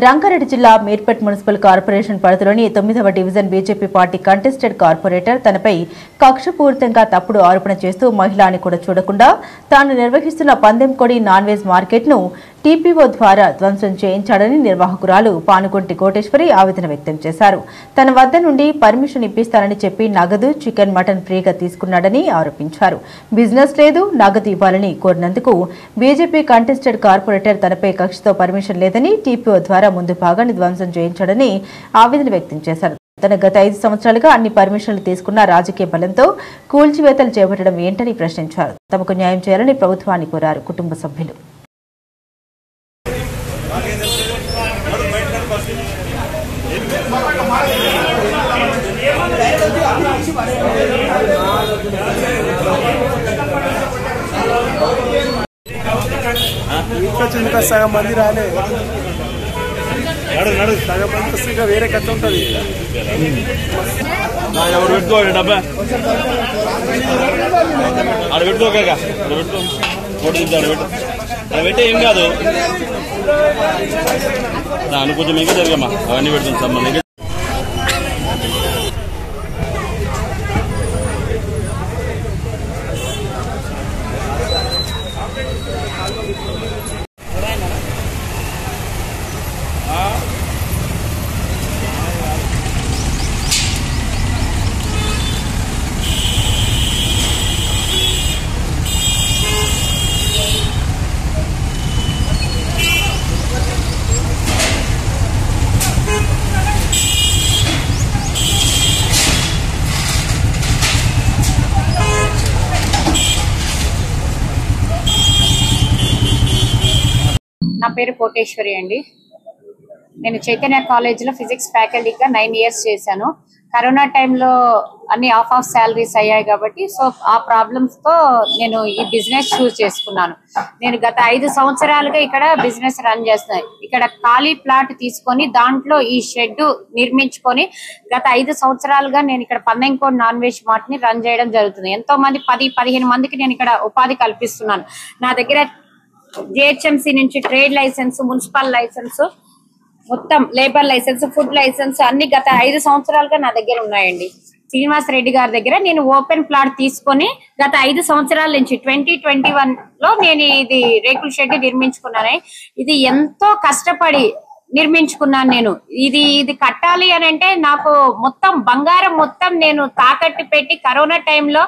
రంగారెడ్డి జిల్లా Meerpet municipal corporation పరిధిలోని తొమ్మిదవ division BJP party contested corporator తనపై కక్షపూరితంగా తప్పుడు ఆరోపణ చేస్తూ మహిళ అని కూడా చూడకుండా తాను నిర్వహిస్తున్న పందెంకొడి నాన్ వెజ్ మార్కెట్ను టీపీఓ ద్వారా ధ్వంసం చేయించాడని నిర్వాహకురాలు పానుకొంటి కోటేశ్వరి ఆవేదన వ్యక్తం చేశారు. తన వద్ద నుండి పర్మిషన్ ఇప్పిస్తానని చెప్పి నగదు చికెన్ మటన్ ఫ్రీగా తీసుకున్నాడని ఆరోపించారు. బిజినెస్ లేదు నగదు ఇవ్వాలని కోరినందుకు బీజేపీ కంటెస్టెడ్ కార్పొరేటర్ తనపై కక్షతో పర్మిషన్ లేదని టీపీఓ ద్వారా ముందు భాగాన్ని ధ్వంసం చేయించాడని ఆవేదన వ్యక్తం చేశారు. తన గత ఐదు సంవత్సరాలుగా అన్ని పర్మిషన్లు తీసుకున్న రాజకీయ బలంతో కూల్చివేతలు చేపట్టడం ఏంటని ప్రశ్నించారు. తమకు న్యాయం చేయాలని ప్రభుత్వాన్ని కోరారు కుటుంబ సభ్యులు. ఇంకా చిన్న సగం మంది రాలే. నడు నడు. సగం మంది ఇంకా వేరే కథ ఉంటుంది. ఎవరు పెట్టుకోవాలి డబ్బా. ఆడ పెట్టుకోక ఆడ పెట్టుకో. పెట్టే. ఏం కాదు. దాని కొంచెం ఇంకా జరిగమ్మా. అవన్నీ పెడుతుంది సార్ పేరు కోటేశ్వరి అండి. నేను చైతన్య కాలేజీలో ఫిజిక్స్ ఫ్యాకల్టీగా నైన్ ఇయర్స్ చేశాను. కరోనా టైంలో అన్ని ఆఫ్ ఆఫ్ శాలరీస్ అయ్యాయి కాబట్టి సో ఆ ప్రాబ్లమ్స్తో నేను ఈ బిజినెస్ చూస్ చేసుకున్నాను. నేను గత ఐదు సంవత్సరాలుగా ఇక్కడ బిజినెస్ రన్ చేస్తున్నాను. ఇక్కడ ఖాళీ ప్లాట్ తీసుకొని దాంట్లో ఈ షెడ్ నిర్మించుకొని గత ఐదు సంవత్సరాలుగా నేను ఇక్కడ పందెంకోడ్ నాన్ వెజ్ మార్ట్ని రన్ చేయడం జరుగుతుంది. ఎంతో మంది పది పదిహేను మందికి నేను ఇక్కడ ఉపాధి కల్పిస్తున్నాను. నా దగ్గర జిహెచ్ఎంసీ నుంచి ట్రేడ్ లైసెన్స్ మున్సిపల్ లైసెన్స్ మొత్తం లేబర్ లైసెన్స్ ఫుడ్ లైసెన్స్ అన్ని గత ఐదు సంవత్సరాలుగా నా దగ్గర ఉన్నాయండి. శ్రీనివాస్ రెడ్డి గారి దగ్గర నేను ఓపెన్ ప్లాట్ తీసుకొని గత ఐదు సంవత్సరాల నుంచి ట్వంటీ ట్వంటీ వన్లో నేను ఇది రేకుల షెడ్ నిర్మించుకున్నాను. ఇది ఎంతో కష్టపడి నిర్మించుకున్నాను నేను. ఇది ఇది కట్టాలి అని అంటే నాకు మొత్తం బంగారం మొత్తం నేను తాకట్టు పెట్టి కరోనా టైంలో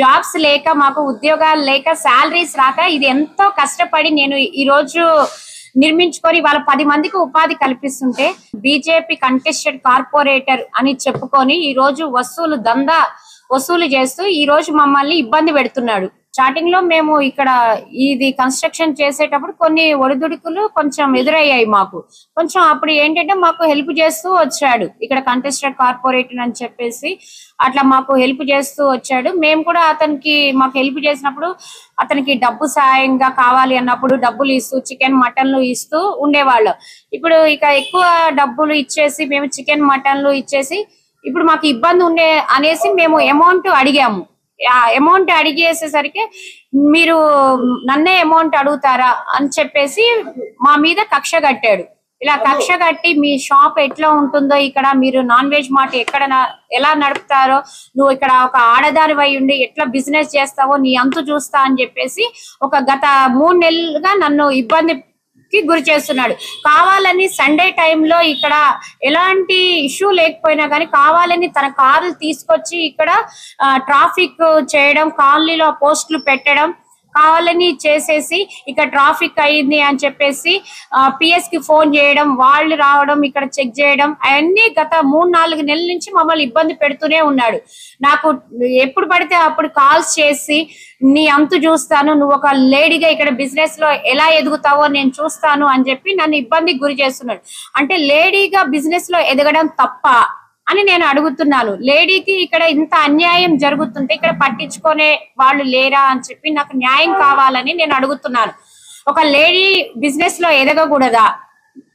జాబ్స్ లేక మాకు ఉద్యోగాలు లేక శాలరీస్ రాక ఇది ఎంతో కష్టపడి నేను ఈ రోజు నిర్మించుకొని వాళ్ళ పది మందికి ఉపాధి కల్పిస్తుంటే బీజేపీ కంటెస్టెడ్ కార్పొరేటర్ అని చెప్పుకొని ఈ రోజు వసూలు దందా వసూలు చేస్తూ ఈ రోజు మమ్మల్ని ఇబ్బంది పెడుతున్నాడు. స్టార్టింగ్లో మేము ఇక్కడ ఇది కన్స్ట్రక్షన్ చేసేటప్పుడు కొన్ని ఒడిదుడుకులు కొంచెం ఎదురయ్యాయి మాకు. కొంచెం అప్పుడు ఏంటంటే మాకు హెల్ప్ చేస్తూ వచ్చాడు. ఇక్కడ కంటెస్టెడ్ కార్పొరేటర్ అని చెప్పేసి అట్లా మాకు హెల్ప్ చేస్తూ వచ్చాడు. మేము కూడా అతనికి మాకు హెల్ప్ చేసినప్పుడు అతనికి డబ్బు సాయంగా కావాలి అన్నప్పుడు డబ్బులు ఇస్తూ చికెన్ మటన్లు ఇస్తూ ఉండేవాళ్ళం. ఇప్పుడు ఇక ఎక్కువ డబ్బులు ఇచ్చేసి మేము చికెన్ మటన్లు ఇచ్చేసి ఇప్పుడు మాకు ఇబ్బంది ఉండే అనేసి మేము అమౌంట్ అడిగాము. అమౌంట్ అడిగేసేసరికి మీరు నన్నే అమౌంట్ అడుగుతారా అని చెప్పేసి మా మీద కక్ష కట్టాడు. ఇలా కక్ష కట్టి మీ షాప్ ఎట్లా ఉంటుందో ఇక్కడ మీరు నాన్ వెజ్ మార్ట్ ఎక్కడ ఎలా నడుపుతారో నువ్వు ఇక్కడ ఒక ఆడదారి అయి ఉండి ఎట్లా బిజినెస్ చేస్తావో నీ అంతు చూస్తా అని చెప్పేసి ఒక గత మూడు నెలలుగా నన్ను ఇబ్బంది కి గురి చేస్తున్నాడు. కావాలని సండే టైంలో ఇక్కడ ఎలాంటి ఇష్యూ లేకపోయినా కానీ కావాలని తన కార్లు తీసుకొచ్చి ఇక్కడ ట్రాఫిక్ చేయడం కాలనీలో పోస్టులు పెట్టడం కావాలని చేసేసి ఇక్కడ ట్రాఫిక్ అయింది అని చెప్పేసి పిఎస్కి ఫోన్ చేయడం వాళ్ళు రావడం ఇక్కడ చెక్ చేయడం అవన్నీ గత మూడు నాలుగు నెలల నుంచి మమ్మల్ని ఇబ్బంది పెడుతూనే ఉన్నాడు. నాకు ఎప్పుడు పడితే అప్పుడు కాల్స్ చేసి నీ అంతు చూస్తాను నువ్వు ఒక లేడీగా ఇక్కడ బిజినెస్లో ఎలా ఎదుగుతావో నేను చూస్తాను అని చెప్పి నన్ను ఇబ్బందికి గురి చేస్తున్నాడు. అంటే లేడీగా బిజినెస్లో ఎదగడం తప్ప అని నేను అడుగుతున్నాను. లేడీకి ఇక్కడ ఇంత అన్యాయం జరుగుతుంటే ఇక్కడ పట్టించుకునే వాళ్ళు లేరా అని చెప్పి నాకు న్యాయం కావాలని నేను అడుగుతున్నాను. ఒక లేడీ బిజినెస్లో ఎదగకూడదా?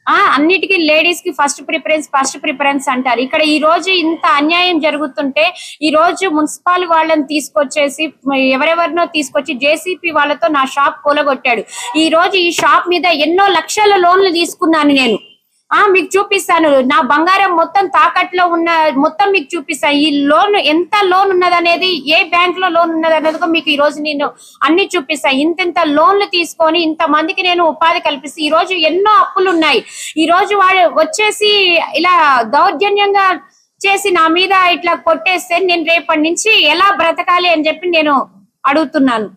ఆ అన్నిటికీ లేడీస్కి ఫస్ట్ ప్రిఫరెన్స్ ఫస్ట్ ప్రిఫరెన్స్ అంటారు. ఇక్కడ ఈ రోజు ఇంత అన్యాయం జరుగుతుంటే ఈ రోజు మున్సిపల్ వాళ్ళని తీసుకొచ్చేసి ఎవరెవరినో తీసుకొచ్చి జేసీపీ వాళ్ళతో నా షాప్ కూలగొట్టాడు. ఈ రోజు ఈ షాప్ మీద ఎన్నో లక్షల లోన్లు తీసుకున్నాను నేను. ఆ మీకు చూపిస్తాను. నా బంగారం మొత్తం తాకట్లో ఉన్న మొత్తం మీకు చూపిస్తాను. ఈ లోన్ ఎంత లోన్ ఉన్నది అనేది ఏ బ్యాంక్లో లోన్ ఉన్నది అనేది మీకు ఈ రోజు నేను అన్ని చూపిస్తాను. ఇంత ఇంత లోన్లు తీసుకొని ఇంత మందికి నేను ఉపాధి కల్పిస్తే ఈ రోజు ఎన్నో అప్పులు ఉన్నాయి. ఈ రోజు వాడు వచ్చేసి ఇలా దౌర్జన్యంగా చేసి నా మీద ఇట్లా కొట్టేస్తే నేను రేపటి నుంచి ఎలా బ్రతకాలి అని చెప్పి నేను అడుగుతున్నాను.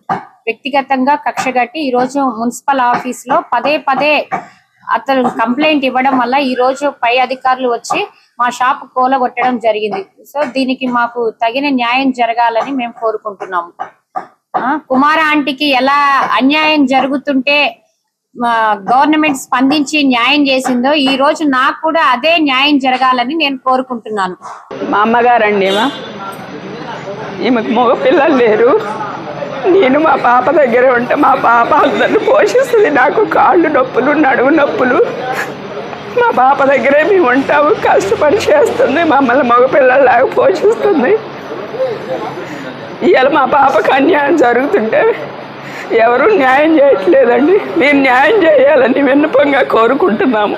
వ్యక్తిగతంగా కక్ష కట్టి ఈ రోజు మున్సిపల్ ఆఫీస్లో పదే పదే అతను కంప్లైంట్ ఇవ్వడం వల్ల ఈ రోజు పై అధికారులు వచ్చి మా షాప్ కూలగొట్టడం జరిగింది. సో దీనికి మాకు తగిన న్యాయం జరగాలని మేము కోరుకుంటున్నాము. కుమార ఆంటీకి ఎలా అన్యాయం జరుగుతుంటే గవర్నమెంట్ స్పందించి న్యాయం చేసిందో ఈ రోజు నాకు కూడా అదే న్యాయం జరగాలని నేను కోరుకుంటున్నాను. మా అమ్మగారండి ఈమె. ఈమెకు మగ పిల్లలు లేరు. నేను మా పాప దగ్గర ఉంటే మా పాప అందరిని పోషిస్తుంది. నాకు కాళ్ళు నొప్పులు నడుము నొప్పులు. మా పాప దగ్గరే మేము ఉంటాము. కష్టపడి చేస్తుంది. మమ్మల్ని మగ పిల్లల్లాగా పోషిస్తుంది. ఇవాళ మా పాపకు అన్యాయం జరుగుతుంటే ఎవరు న్యాయం చేయట్లేదండి. మీరు న్యాయం చేయాలని విన్నపంగా కోరుకుంటున్నాము.